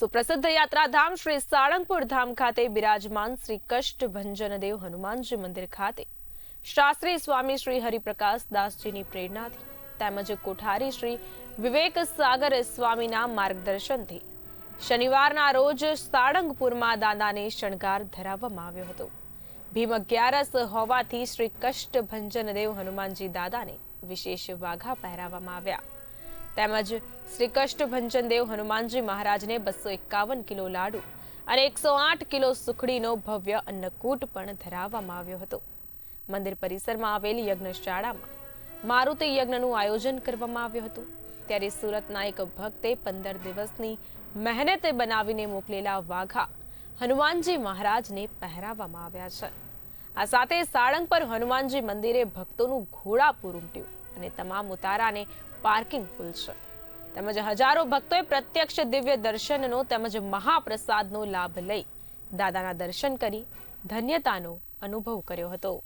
સુપ્રસિદ્ધ યાત્રાધામ શ્રી સાળંગપુર ધામ ખાતે બિરાજમાન શ્રી કષ્ટ ભંજનદેવ હનુમાનજી મંદિર ખાતે. શાસ્ત્રી સ્વામી શ્રી હરિપ્રકાશ દાસજીની પ્રેરણાથી તેમજ કોઠારી શ્રી વિવેક સાગર સ્વામીના માર્ગદર્શનથી શનિવારના રોજ સાળંગપુરમાં દાદાને શણગાર ધરાવવામાં આવ્યો હતો. ભીમ અગિયારસ હોવાથી શ્રી કષ્ટ ભંજનદેવ હનુમાનજી દાદાને વિશેષ વાઘા પહેરાવવામાં આવ્યા. તેમજ શ્રી કષ્ટ ભંજનદેવ હનુમાનજી મહારાજને બસો એકાવન કિલો લાડુ અને એકસો કિલો સુખડીનો ભવ્ય અન્નકૂટ પણ ધરાવવામાં આવ્યો હતો. મંદિર પરિસરમાં આવેલી યજ્ઞશાળામાં મારુતિ યજ્ઞનું આયોજન કરવામાં આવ્યું હતું. ત્યારે સુરતના એક ભક્તે પંદર દિવસની મહેનતે બનાવીને મોકલેલા વાઘા હનુમાનજી મહારાજને પહેરાવવામાં આવ્યા છે. આ સાથે સાળંગ પર હનુમાનજી મંદિરે ભક્તોનું ઘોડાપુર ઉમટ્યું. અને તમામ ઉતારાને પાર્કિંગ ફૂલ છે. તેમજ હજારો ભક્તોએ પ્રત્યક્ષ દિવ્ય દર્શનનો તેમજ મહાપ્રસાદનો લાભ લઈ દાદાના દર્શન કરી ધન્યતાનો અનુભવ કર્યો હતો.